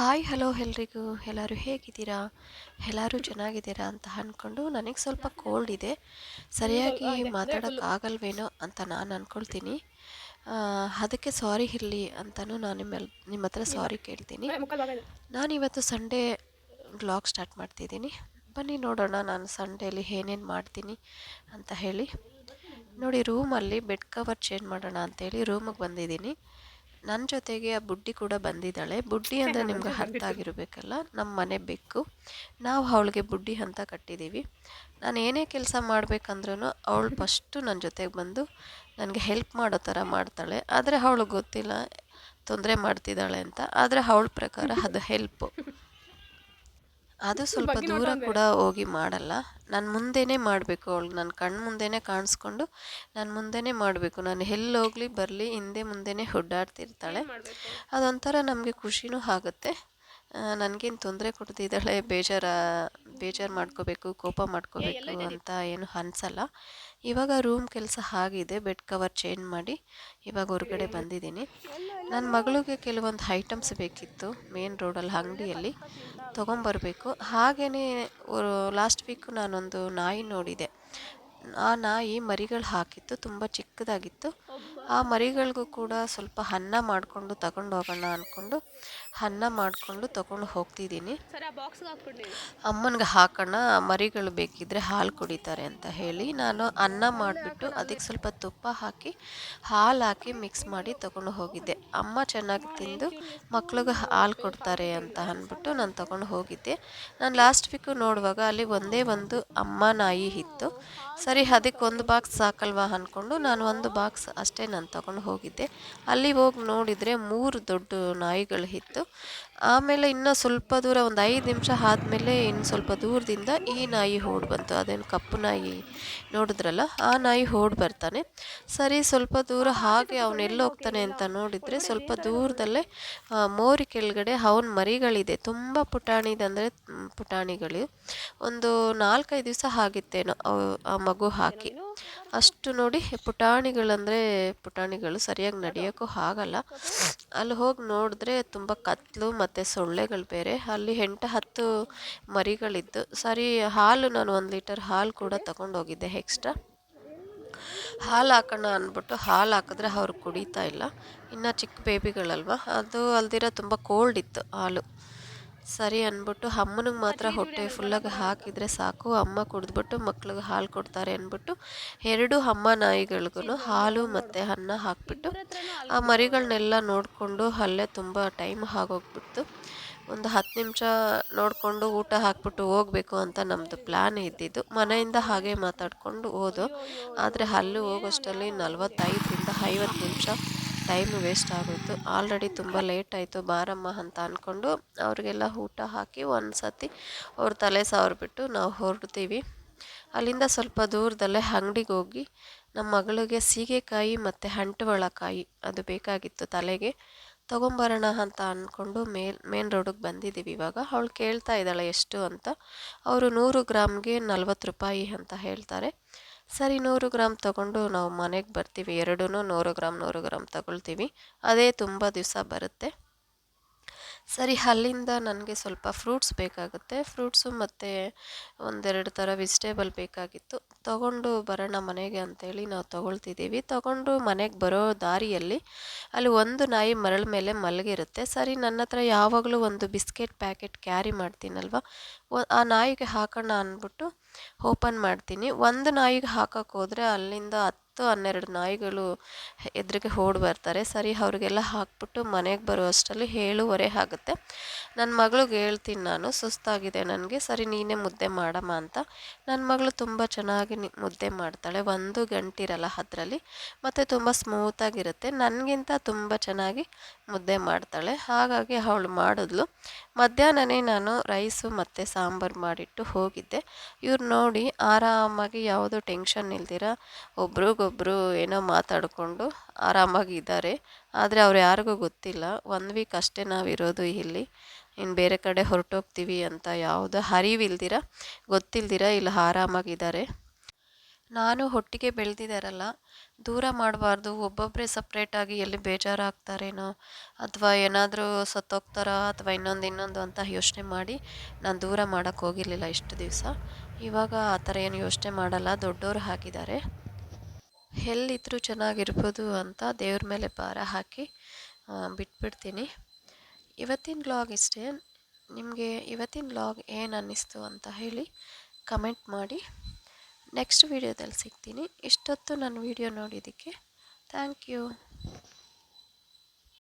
Hi hello ಎಲ್ರಿಗೂ. ಎಲ್ಲರೂ ಹೇಗಿದ್ದೀರಾ? ಎಲ್ಲರೂ ಚೆನ್ನಾಗಿದ್ದೀರಾ ಅಂತ ಅಂದ್ಕೊಂಡು ನನಗೆ ಸ್ವಲ್ಪ ಕೋಲ್ಡ್ ಇದೆ. ಸರಿಯಾಗಿ ಮಾತಾಡೋಕ್ಕಾಗಲ್ವೇನೋ ಅಂತ ನಾನು ಅಂದ್ಕೊಳ್ತೀನಿ ಅದಕ್ಕೆ ಸಾರಿ ಇರಲಿ ಅಂತಲೂ ನಾನು ನಿಮ್ಮೆಲ್ ನಿಮ್ಮ ಹತ್ರ ಸಾರಿ ಕೇಳ್ತೀನಿ. ನಾನು ಇವತ್ತು ಸಂಡೇ ಬ್ಲಾಗ್ ಸ್ಟಾರ್ಟ್ ಮಾಡ್ತಿದ್ದೀನಿ. ಬನ್ನಿ ನೋಡೋಣ ನಾನು ಸಂಡೇಲಿ ಏನೇನು ಮಾಡ್ತೀನಿ ಅಂತ ಹೇಳಿ. ನೋಡಿ ರೂಮಲ್ಲಿ ಬೆಡ್ ಕವರ್ ಚೇಂಜ್ ಮಾಡೋಣ ಅಂತೇಳಿ ರೂಮಿಗೆ ಬಂದಿದ್ದೀನಿ. ನನ್ನ ಜೊತೆಗೆ ಆ ಬುಡ್ಡಿ ಕೂಡ ಬಂದಿದ್ದಾಳೆ. ಬುಡ್ಡಿ ಅಂದರೆ ನಿಮ್ಗೆ ಅರ್ಥ ಆಗಿರಬೇಕಲ್ಲ ನಮ್ಮ ಮನೆ ಬೆಕ್ಕು. ನಾವು ಅವಳಿಗೆ ಬುಡ್ಡಿ ಅಂತ ಕಟ್ಟಿದ್ದೀವಿ ನಾನು ಏನೇ ಕೆಲಸ ಮಾಡಬೇಕಂದ್ರೂ ಅವಳು ಫಸ್ಟು ನನ್ನ ಜೊತೆಗೆ ಬಂದು ನನಗೆ ಹೆಲ್ಪ್ ಮಾಡೋ ಥರ ಮಾಡ್ತಾಳೆ. ಆದರೆ ಅವಳಿಗೆ ಗೊತ್ತಿಲ್ಲ ತೊಂದರೆ ಮಾಡ್ತಿದ್ದಾಳೆ ಅಂತ. ಆದರೆ ಅವಳ ಪ್ರಕಾರ ಅದು ಹೆಲ್ಪು ಅದು ಸ್ವಲ್ಪ ದೂರ ಕೂಡ ಹೋಗಿ ಮಾಡಲ್ಲ. ನಾನು ಮುಂದೆನೇ ಮಾಡಬೇಕು ಅವಳು. ನನ್ನ ಕಣ್ಣು ಮುಂದೆನೇ ಕಾಣಿಸ್ಕೊಂಡು ನಾನು ಮುಂದೆನೇ ಮಾಡಬೇಕು. ನಾನು ಎಲ್ಲಿ ಹೋಗಲಿ ಬರಲಿ ಹಿಂದೆ ಮುಂದೆನೇ ಹುಡ್ಡಾಡ್ತಿರ್ತಾಳೆ ಅದೊಂಥರ ನಮಗೆ ಖುಷಿನೂ ಆಗುತ್ತೆ. ನನಗೇನು ತೊಂದರೆ ಕೊಡ್ತಿದ್ದಾಳೆ, ಬೇಜಾರ, ಬೇಜಾರು ಮಾಡ್ಕೋಬೇಕು, ಕೋಪ ಮಾಡ್ಕೋಬೇಕು ಅಂತ ಏನು ಅನಿಸಲ್ಲ. ಇವಾಗ ರೂಮ್ ಕೆಲಸ ಆಗಿದೆ, ಬೆಡ್ ಕವರ್ ಚೇಂಜ್ ಮಾಡಿ ಇವಾಗ ಹೊರಗಡೆ ಬಂದಿದ್ದೀನಿ. ನನ್ನ ಮಗಳಿಗೆ ಕೆಲವೊಂದು ಐಟಮ್ಸ್ ಬೇಕಿತ್ತು, ಮೇನ್ ರೋಡಲ್ಲಿ ಅಂಗಡಿಯಲ್ಲಿ ತೊಗೊಂಬರ್ಬೇಕು. ಹಾಗೆಯೇ ಲಾಸ್ಟ್ ವೀಕ್ ನಾನೊಂದು ನಾಯಿ ನೋಡಿದೆ. ಆ ನಾಯಿ ಮರಿಗಳು ಹಾಕಿತ್ತು, ತುಂಬ ಚಿಕ್ಕದಾಗಿತ್ತು. ಆ ಮರಿಗಳಿಗೂ ಕೂಡ ಸ್ವಲ್ಪ ಅನ್ನ ಮಾಡಿಕೊಂಡು ತಗೊಂಡು ಹೋಗೋಣ ಅಂದ್ಕೊಂಡು ಅನ್ನ ಮಾಡಿಕೊಂಡು ತಗೊಂಡು ಹೋಗ್ತಿದ್ದೀನಿ. ಅಮ್ಮನಿಗೆ ಹಾಕೋಣ ಮರಿಗಳು ಬೇಕಿದ್ದರೆ ಹಾಲು ಕುಡಿತಾರೆ ಅಂತ ಹೇಳಿ ನಾನು ಅನ್ನ ಮಾಡಿಬಿಟ್ಟು ಅದಕ್ಕೆ ಸ್ವಲ್ಪ ತುಪ್ಪ ಹಾಕಿ ಹಾಲು ಹಾಕಿ ಮಿಕ್ಸ್ ಮಾಡಿ ತಗೊಂಡು ಹೋಗಿದ್ದೆ. ಅಮ್ಮ ಚೆನ್ನಾಗಿ ತಿಂದು ಮಕ್ಳಿಗೆ ಹಾಲು ಕೊಡ್ತಾರೆ ಅಂತ ಅಂದ್ಬಿಟ್ಟು ನಾನು ತಗೊಂಡು ಹೋಗಿದ್ದೆ. ನಾನು ಲಾಸ್ಟ್ ವೀಕು ನೋಡುವಾಗ ಅಲ್ಲಿ ಒಂದೇ ಒಂದು ಅಮ್ಮ ನಾಯಿ ಇತ್ತು. ಸರಿ ಅದಕ್ಕೆ ಒಂದು ಬಾಕ್ಸ್ ಸಾಕಲ್ವಾ ಅಂದ್ಕೊಂಡು ನಾನು ಒಂದು ಬಾಕ್ಸ್ ಅಷ್ಟೇ ನಾನು ತಗೊಂಡು ಹೋಗಿದ್ದೆ. ಅಲ್ಲಿ ಹೋಗಿ ನೋಡಿದರೆ ಮೂರು ದೊಡ್ಡ ನಾಯಿಗಳು ಇತ್ತು. ಆಮೇಲೆ ಇನ್ನು ಸ್ವಲ್ಪ ದೂರ ಒಂದು ಐದು ನಿಮಿಷ ಆದಮೇಲೆ ಇನ್ನು ಸ್ವಲ್ಪ ದೂರದಿಂದ ಈ ನಾಯಿ ಓಡ್ ಬಂತು. ಅದೇನು ಕಪ್ಪು ನಾಯಿ ನೋಡಿದ್ರಲ್ಲ, ಆ ನಾಯಿ ಓಡಿ ಬರ್ತಾನೆ. ಸರಿ, ಸ್ವಲ್ಪ ದೂರ ಹಾಗೆ ಅವನೆಲ್ಲ ಹೋಗ್ತಾನೆ ಅಂತ ನೋಡಿದರೆ ಸ್ವಲ್ಪ ದೂರದಲ್ಲೇ ಮೋರಿ ಕೆಳಗಡೆ ಅವನ ಮರಿಗಳಿದೆ. ತುಂಬ ಪುಟಾಣಿದೆ ಅಂದರೆ ಪುಟಾಣಿಗಳು. ಒಂದು ನಾಲ್ಕೈದು ದಿವಸ ಆಗಿತ್ತೇನೋ ಆ ಮಗು ಹಾಕಿ. ಅಷ್ಟು ನೋಡಿ ಪುಟಾಣಿಗಳಂದರೆ ಪುಟಾಣಿಗಳು ಸರಿಯಾಗಿ ನಡೆಯೋಕ್ಕೂ ಆಗಲ್ಲ. ಅಲ್ಲಿ ಹೋಗಿ ನೋಡಿದ್ರೆ ತುಂಬ ಕತ್ಲು ಮತ್ತು ಸೊಳ್ಳೆಗಳು ಬೇರೆ. ಅಲ್ಲಿ ಎಂಟು ಹತ್ತು ಮರಿಗಳಿದ್ದು. ಸರಿ, ಹಾಲು ನಾನು ಒಂದು ಲೀಟರ್ ಹಾಲು ಕೂಡ ತಗೊಂಡೋಗಿದ್ದೆ ಎಕ್ಸ್ಟ್ರಾ ಹಾಲು ಹಾಕೋಣ ಅಂದ್ಬಿಟ್ಟು ಹಾಲು ಹಾಕಿದ್ರೆ ಅವ್ರು ಕುಡಿತಾ ಇಲ್ಲ. ಇನ್ನು ಚಿಕ್ಕ ಬೇಬಿಗಳಲ್ವ ಅದು ಅಲ್ದಿರ ತುಂಬ ಕೋಲ್ಡ್ ಇತ್ತು ಹಾಲು. ಸರಿ ಅಂದ್ಬಿಟ್ಟು ಅಮ್ಮನಿಗೆ ಮಾತ್ರ ಹೊಟ್ಟೆ ಫುಲ್ಲಾಗಿ ಹಾಕಿದರೆ ಸಾಕು ಅಮ್ಮ ಕುಡಿದ್ಬಿಟ್ಟು ಮಕ್ಳಿಗೆ ಹಾಲು ಕೊಡ್ತಾರೆ ಅಂದ್ಬಿಟ್ಟು ಎರಡು ಅಮ್ಮ ನಾಯಿಗಳಿಗೂ ಹಾಲು ಮತ್ತು ಅನ್ನ ಹಾಕ್ಬಿಟ್ಟು ಆ ಮರಿಗಳನ್ನೆಲ್ಲ ನೋಡಿಕೊಂಡು ಅಲ್ಲೇ ತುಂಬ ಟೈಮ್ ಆಗೋಗ್ಬಿಡ್ತು. ಒಂದು ಹತ್ತು ನಿಮಿಷ ನೋಡಿಕೊಂಡು ಊಟ ಹಾಕ್ಬಿಟ್ಟು ಹೋಗಬೇಕು ಅಂತ ನಮ್ಮದು ಪ್ಲ್ಯಾನ್ ಇದ್ದಿದ್ದು. ಮನೆಯಿಂದ ಹಾಗೆ ಮಾತಾಡಿಕೊಂಡು ಹೋದು. ಆದರೆ ಅಲ್ಲಿ ಹೋಗೋಷ್ಟರಲ್ಲಿ ನಲ್ವತ್ತೈದರಿಂದ ಐವತ್ತು ನಿಮಿಷ ಟೈಮ್ ವೇಸ್ಟ್ ಆಗೋಯಿತು. ಆಲ್ರೆಡಿ ತುಂಬ ಲೇಟ್ ಆಯಿತು ಬಾರಮ್ಮ ಅಂತ ಅಂದ್ಕೊಂಡು ಅವ್ರಿಗೆಲ್ಲ ಊಟ ಹಾಕಿ ಒಂದು ಸತಿ ಅವ್ರ ತಲೆ ಸಾವಿರ್ಬಿಟ್ಟು ನಾವು ಹೊರಡ್ತೀವಿ. ಅಲ್ಲಿಂದ ಸ್ವಲ್ಪ ದೂರದಲ್ಲೇ ಅಂಗಡಿಗೆ ಹೋಗಿ ನಮ್ಮ ಮಗಳಿಗೆ ಸೀಗೆಕಾಯಿ ಮತ್ತು ಅಂಟುವಳಕಾಯಿ ಅದು ಬೇಕಾಗಿತ್ತು ತಲೆಗೆ. ತೊಗೊಂಬರೋಣ ಅಂತ ಅಂದ್ಕೊಂಡು ಮೇಲ್, ಮೇನ್ ರೋಡಿಗೆ ಬಂದಿದ್ದೀವಿ ಇವಾಗ. ಅವಳು ಕೇಳ್ತಾ ಇದ್ದಾಳೆ ಎಷ್ಟು ಅಂತ. ಅವರು ನೂರು ಗ್ರಾಮ್ಗೆ ನಲ್ವತ್ತು ರೂಪಾಯಿ ಅಂತ ಹೇಳ್ತಾರೆ. ಸರಿ, ನೂರು ಗ್ರಾಮ್ ತಗೊಂಡು ನಾವು ಮನೆಗೆ ಬರ್ತೀವಿ. ಎರಡೂ ನೂರು ಗ್ರಾಮ್ ನೂರು ಗ್ರಾಮ್ ತಗೊಳ್ತೀವಿ. ಅದೇ ತುಂಬ ದಿವಸ ಬರುತ್ತೆ. ಸರಿ, ಅಲ್ಲಿಂದ ನನಗೆ ಸ್ವಲ್ಪ ಫ್ರೂಟ್ಸ್ ಬೇಕಾಗುತ್ತೆ. ಫ್ರೂಟ್ಸು ಮತ್ತು ಒಂದೆರಡು ಥರ ವೆಜಿಟೇಬಲ್ ಬೇಕಾಗಿತ್ತು. ತಗೊಂಡು ಬರೋಣ ಮನೆಗೆ ಅಂತೇಳಿ ನಾವು ತಗೊಳ್ತಿದ್ದೀವಿ. ತಗೊಂಡು ಮನೆಗೆ ಬರೋ ದಾರಿಯಲ್ಲಿ ಅಲ್ಲಿ ಒಂದು ನಾಯಿ ಮರಳ ಮೇಲೆ ಮಲಗಿರುತ್ತೆ. ಸರಿ, ನನ್ನ ಹತ್ರ ಯಾವಾಗಲೂ ಒಂದು ಬಿಸ್ಕೆಟ್ ಪ್ಯಾಕೆಟ್ ಕ್ಯಾರಿ ಮಾಡ್ತೀನಲ್ವ? ಆ ನಾಯಿಗೆ ಹಾಕೋಣ ಅಂದ್ಬಿಟ್ಟು ಓಪನ್ ಮಾಡ್ತೀನಿ. ಒಂದು ನಾಯಿಗೆ ಹಾಕೋಕ್ಕೋದ್ರೆ ಅಲ್ಲಿಂದ ಹತ್ತು ಹನ್ನೆರಡು ನಾಯಿಗಳು ಎದುರಿಗೆ ಓಡಿ ಬರ್ತಾರೆ. ಸರಿ, ಅವ್ರಿಗೆಲ್ಲ ಹಾಕ್ಬಿಟ್ಟು ಮನೆಗೆ ಬರೋ ಅಷ್ಟರಲ್ಲಿ ಏಳುವರೆ ಆಗುತ್ತೆ. ನನ್ನ ಮಗಳಿಗೆ ಹೇಳ್ತೀನಿ ನಾನು, ಸುಸ್ತಾಗಿದೆ ನನಗೆ. ಸರಿ, ನೀನೇ ಮುದ್ದೆ ಮಾಡಮ್ಮ ಅಂತ. ನನ್ನ ಮಗಳು ತುಂಬ ಚೆನ್ನಾಗಿ ಮುದ್ದೆ ಮಾಡ್ತಾಳೆ. ಒಂದು ಗಂಟಿರಲ್ಲ ಅದರಲ್ಲಿ. ಮತ್ತು ತುಂಬ ಸ್ಮೂತಾಗಿರುತ್ತೆ ನನಗಿಂತ ತುಂಬ ಚೆನ್ನಾಗಿ ಮುದ್ದೆ ಮಾಡ್ತಾಳೆ. ಹಾಗಾಗಿ ಅವಳು ಮಾಡಿದ್ಲು. ಮಧ್ಯಾಹ್ನನೇ ನಾನು ರೈಸು ಮತ್ತು ಸಾಂಬಾರು ಮಾಡಿಟ್ಟು ಹೋಗಿದ್ದೆ. ಇವ್ರು ನೋಡಿ ಆರಾಮಾಗಿ ಯಾವುದೋ ಟೆನ್ಷನ್ ಇಲ್ದಿರ ಒಬ್ರಿಗೊಬ್ರು ಏನೋ ಮಾತಾಡಿಕೊಂಡು ಆರಾಮಾಗಿ ಇದ್ದಾರೆ ಆದರೆ ಅವ್ರು ಯಾರಿಗೂ ಗೊತ್ತಿಲ್ಲ. ಒನ್ ವೀಕ್ ಅಷ್ಟೇ ನಾವಿರೋದು ಇಲ್ಲಿ. ಇನ್ನು ಬೇರೆ ಕಡೆ ಹೊರಟೋಗ್ತೀವಿ ಅಂತ ಯಾವುದೋ ಅರಿವಿಲ್ದಿರ, ಗೊತ್ತಿಲ್ದಿರ ಇಲ್ಲಿ ಆರಾಮಾಗಿದ್ದಾರೆ. ನಾನು ಹೊಟ್ಟಿಗೆ ಬೆಳೆದಿದ್ದಾರಲ್ಲ, ದೂರ ಮಾಡಬಾರ್ದು ಒಬ್ಬೊಬ್ಬರೇ ಸಪ್ರೇಟಾಗಿ ಎಲ್ಲಿ ಬೇಜಾರಾಗ್ತಾರೇನೋ, ಅಥವಾ ಏನಾದರೂ ಸತ್ತೋಗ್ತಾರಾ, ಅಥವಾ ಇನ್ನೊಂದು ಇನ್ನೊಂದು ಅಂತ ಯೋಚನೆ ಮಾಡಿ ನಾನು ದೂರ ಮಾಡೋಕ್ಕೆ ಹೋಗಿರಲಿಲ್ಲ ಇಷ್ಟು ದಿವಸ. ಇವಾಗ ಆ ಥರ ಏನು ಯೋಚನೆ ಮಾಡಲ್ಲ ದೊಡ್ಡವರು ಹಾಕಿದ್ದಾರೆ ಎಲ್ಲಿದ್ರೂ ಚೆನ್ನಾಗಿರ್ಬೋದು ಅಂತ ದೇವ್ರ ಮೇಲೆ ಭಾರ ಹಾಕಿ ಬಿಟ್ಬಿಡ್ತೀನಿ. ಇವತ್ತಿನ ಬ್ಲಾಗ್ ಇಷ್ಟೇ. ನಿಮಗೆ ಇವತ್ತಿನ ಬ್ಲಾಗ್ ಏನು ಅನ್ನಿಸ್ತು ಅಂತ ಹೇಳಿ ಕಮೆಂಟ್ ಮಾಡಿ. ನೆಕ್ಸ್ಟ್ ವೀಡಿಯೋದಲ್ಲಿ ಸಿಗ್ತೀನಿ. ಇಷ್ಟೊತ್ತು ನನ್ನ ವೀಡಿಯೋ ನೋಡಿದ್ದಕ್ಕೆ ಥ್ಯಾಂಕ್ ಯು